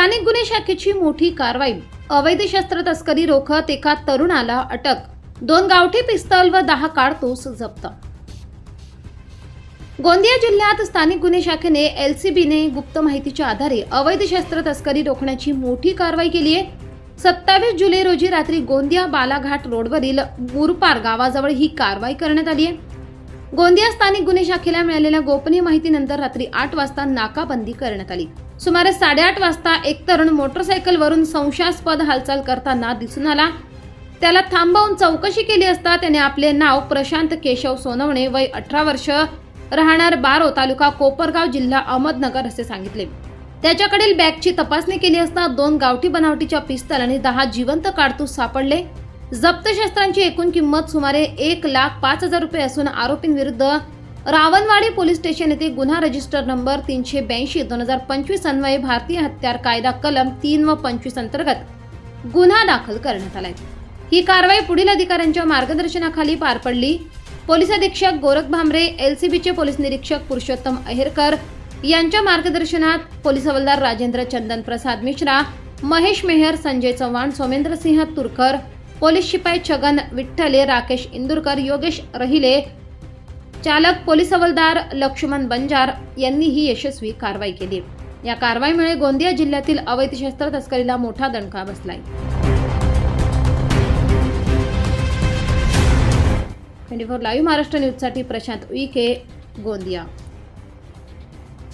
स्थानिक गुन्हे शाखेची मोठी कारवाई. अवैध शस्त्र तस्करी रोखत एका तरुणाला अटक. दोन गावठी पिस्तल व दहा कारतूस जप्त. गोंदिया जिल्ह्यात स्थानिक गुन्हे शाखेने एल सी बीने गुप्त माहितीच्या आधारे अवैध शस्त्र तस्करी रोखण्याची मोठी कारवाई केली आहे. सत्तावीस जुलै रोजी रात्री गोंदिया बालाघाट रोडवरील मुरपार गावाजवळ ही कारवाई करण्यात आली आहे. गोंदिया स्थानिक गुन्हे शाखेला मिळालेल्या गोपनीय माहितीनंतर रात्री आठ वाजता नाकाबंदी करण्यात आली. सुमारे साडेआठ वाजता एक तरुण मोटरसायकलवरून संशयास्पद हालचाल करताना दिसून आला. त्याला थांबवून चौकशी केली असता त्याने आपले नाव प्रशांत केशव सोनवणे वय अठरा वर्ष राहणार बारो तालुका कोपरगाव जिल्हा अहमदनगर असे सांगितले. त्याच्याकडील बॅगची तपासणी केली असता दोन गावठी बनावटीच्या पिस्तल आणि दहा जिवंत काडतूस सापडले. जप्त शस्त्रांची एकूण किंमत सुमारे एक लाख पाच हजार रुपये असून आरोपींविरुद्ध रावणवाडी पोलीस स्टेशन येथे गुन्हा रजिस्टर नंबर तीनशे ब्याऐंशी दोन हजार पंचवीस अन्वये भारतीय हत्यार कायदा कलम तीन व पंचवीस अंतर्गत गुन्हा दाखल करण्यात आलाय. ही कारवाई पुढील अधिकाऱ्यांच्या मार्गदर्शनाखाली पार पडली. पोलीस अधीक्षक गोरख भांबरे एलसीबीचे पोलीस निरीक्षक पुरुषोत्तम अहेरकर यांच्या मार्गदर्शनात पोलीस हवालदार राजेंद्र चंदन प्रसाद मिश्रा महेश मेहर संजय चव्हाण सोमेंद्र सिंह तुरकर पोलीस शिपाई छगन विठ्ठले राकेश इंदुरकर योगेश रहिले चालक पोलीस हवालदार लक्ष्मण बंजार यांनी ही यशस्वी कारवाई केली. या कारवाईमुळे गोंदिया जिल्ह्यातील अवैध शस्त्र तस्करीला मोठा दणका बसलाय. ट्वेंटी फोर लाईव्ह महाराष्ट्र न्यूजसाठी प्रशांत उईके गोंदिया.